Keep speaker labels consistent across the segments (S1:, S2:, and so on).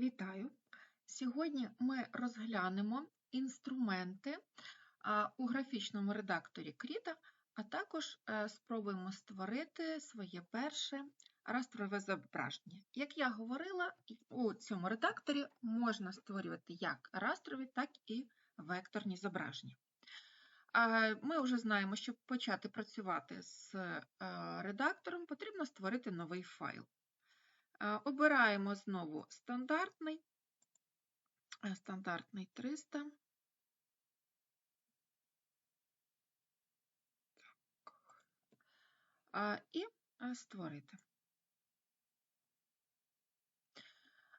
S1: Вітаю! Сьогодні ми розглянемо інструменти у графічному редакторі Krita, а також е, спробуємо створити своє перше растрове зображення. Як я говорила, у цьому редакторі можна створювати як растрові, так і векторні зображення. Ми вже знаємо, щоб почати працювати з е, редактором, потрібно створити новий файл. Обираємо знову стандартний, стандартний 300. Так. І створити.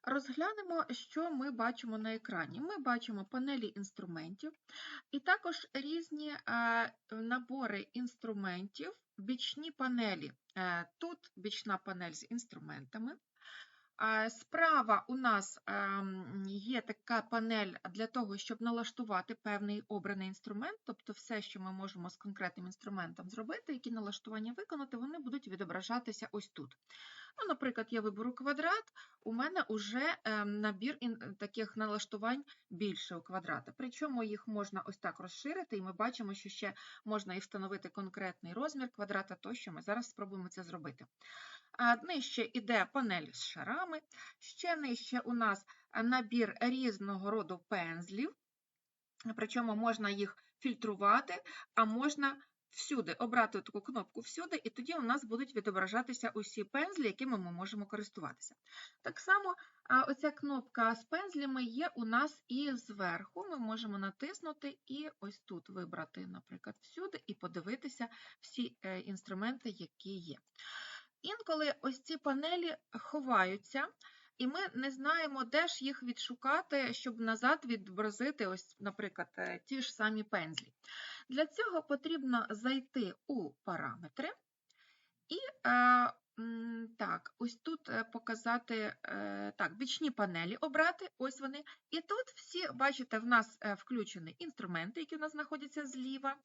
S1: Розглянемо, що ми бачимо на екрані. Ми бачимо панелі інструментів і також різні набори інструментів, бічні панелі. Е, Тут бічна панель з інструментами. Справа у нас ем, є така панель для того, щоб налаштувати певний обраний інструмент, тобто все, що ми можемо з конкретним інструментом зробити, які налаштування виконати, вони будуть відображатися ось тут. Ну, Наприклад, я виберу квадрат, у мене вже набір таких налаштувань більше у квадрата. Причому їх можна ось так розширити, і ми бачимо, що ще можна і встановити конкретний розмір квадрата, тощо ми зараз спробуємо це зробити. Нижче йде панель з шарами, ще нижче у нас набір різного роду пензлів, причому можна їх фільтрувати, а можна всюди обрати таку кнопку всюди, і тоді у нас будуть відображатися усі пензлі, якими ми можемо користуватися. Так само оця кнопка з пензлями є у нас і зверху. Ми можемо натиснути і ось тут вибрати, наприклад, всюди, і подивитися всі е, інструменти, які є. Інколи ось ці панелі ховаються, і ми не знаємо, де ж їх відшукати, щоб назад відобразити, наприклад, е, ті ж самі пензлі. Для цього потрібно зайти у параметри і е, так, ось тут е, показати так, бічні панелі обрати, ось вони. І тут всі, бачите, в нас включені інструменти, які у нас знаходяться зліва,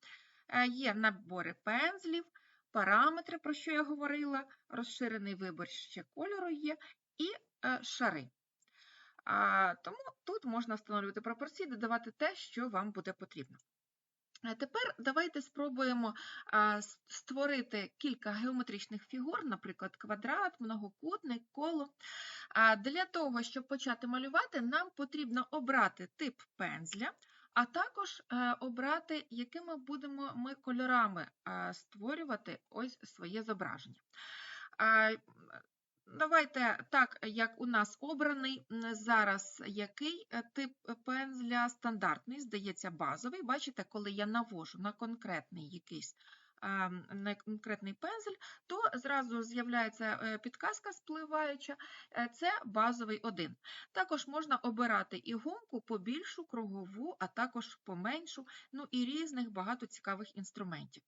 S1: є набори пензлів параметри, про що я говорила, розширений вибір ще кольору є, і е, шари. Тому тут можна встановлювати пропорції, додавати те, що вам буде потрібно. Тепер давайте спробуємо створити кілька геометричних фігур, наприклад, квадрат, многокутник, коло. Для того, щоб почати малювати, нам потрібно обрати тип пензля, а також е, обрати, якими будемо ми кольорами е, створювати ось своє зображення. Давайте так, як у нас обраний зараз який е, тип пензля стандартний, здається, базовий. Бачите, коли я навожу на конкретний якийсь на конкретний пензель, то зразу з'являється е, підказка спливаюча, е, це базовий один. Також можна обирати і гумку побільшу, кругову, а також поменшу, ну і різних багато цікавих інструментів.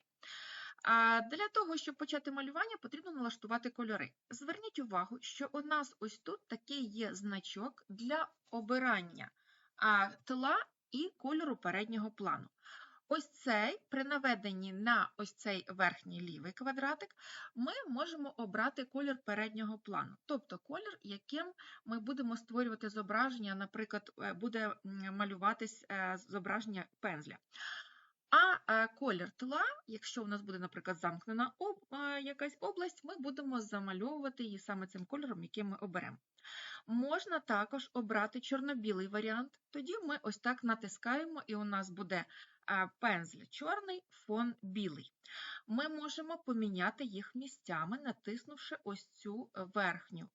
S1: Для того, щоб почати малювання, потрібно налаштувати кольори. Зверніть увагу, що у нас ось тут такий є значок для обирання тла і кольору переднього плану. Ось цей, при наведенні на ось цей верхній лівий квадратик, ми можемо обрати колір переднього плану, тобто колір, яким ми будемо створювати зображення, наприклад, е, буде малюватись е, зображення пензля. А е, колір тла, якщо у нас буде, наприклад, замкнена якась область, ми будемо замальовувати її саме цим кольором, який ми оберемо. Можна також обрати чорно-білий варіант, тоді ми ось так натискаємо, і у нас буде пензль чорний, фон білий. Ми можемо поміняти їх місцями, натиснувши ось цю верхню.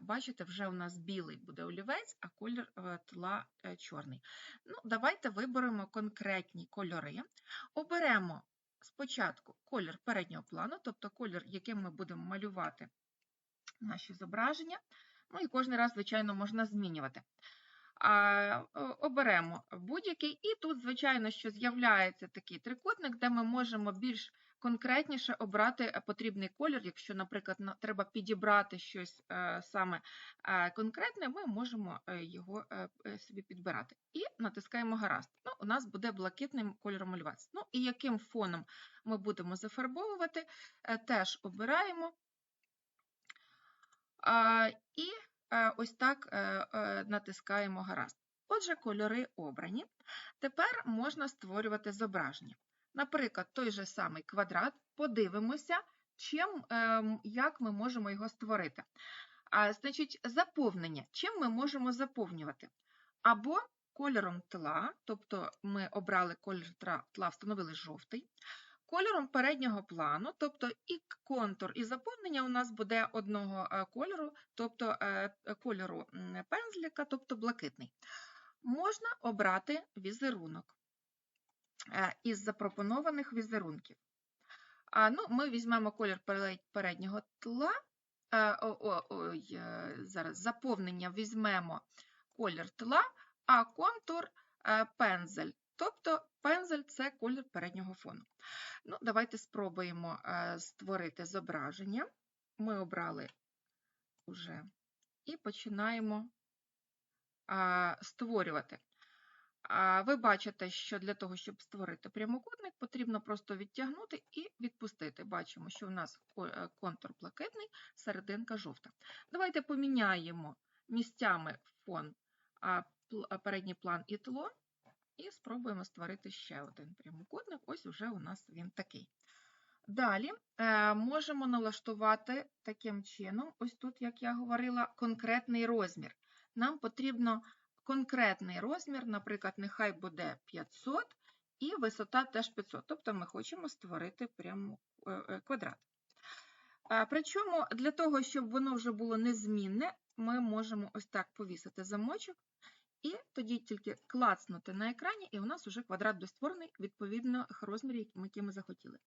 S1: Бачите, вже у нас білий буде олівець, а колір е, тла е, чорний. Ну, Давайте виберемо конкретні кольори. Оберемо спочатку колір переднього плану, тобто колір, яким ми будемо малювати наші зображення. Ну і кожен раз, звичайно, можна змінювати оберемо будь-який, і тут, звичайно, що з'являється такий трикутник, де ми можемо більш конкретніше обрати потрібний колір. Якщо, наприклад, треба підібрати щось е, саме е, конкретне, ми можемо е, його собі підбирати. І натискаємо гаразд. Ну, У нас буде блакитним кольором малюватися. Ну, і яким фоном ми будемо зафарбовувати, теж обираємо. І е, ось так е, е, натискаємо гаразд. Отже, кольори обрані. Тепер можна створювати зображення. Наприклад, той же самий квадрат, подивимося, чим, ем, як ми можемо його створити. А, значить, заповнення. Чим ми можемо заповнювати? Або кольором тла, тобто ми обрали колір тра- тла, встановили жовтий, кольором переднього плану, тобто і контур, і заповнення у нас буде одного е, кольору, тобто е, кольору м, пензлика, тобто блакитний. Можна обрати візерунок із запропонованих візерунків. Ну, ми візьмемо колір переднього тла. е, ой, е, зараз заповнення візьмемо колір тла, а контур е, пензель. Тобто пензель це колір переднього фону. Ну, давайте спробуємо е, створити зображення. Ми обрали уже і починаємо створювати. Ви бачите, що для того, щоб створити прямокутник, потрібно просто відтягнути і відпустити. Бачимо, що у нас е, контур блакитний, серединка жовта. Давайте поміняємо місцями фон, передній план і тло, і спробуємо створити ще один прямокутник. Ось уже у нас він такий. Далі е, можемо налаштувати таким чином, ось тут, як я говорила, конкретний розмір. Нам потрібно конкретний розмір, наприклад, нехай буде 500 і висота теж 500. Тобто ми хочемо створити прямо е, е, квадрат. Причому для того, щоб воно вже було незмінне, ми можемо ось так повісити замочок, і тоді тільки клацнути на екрані, і у нас вже квадрат буде створений відповідно розмірів, які ми захотіли.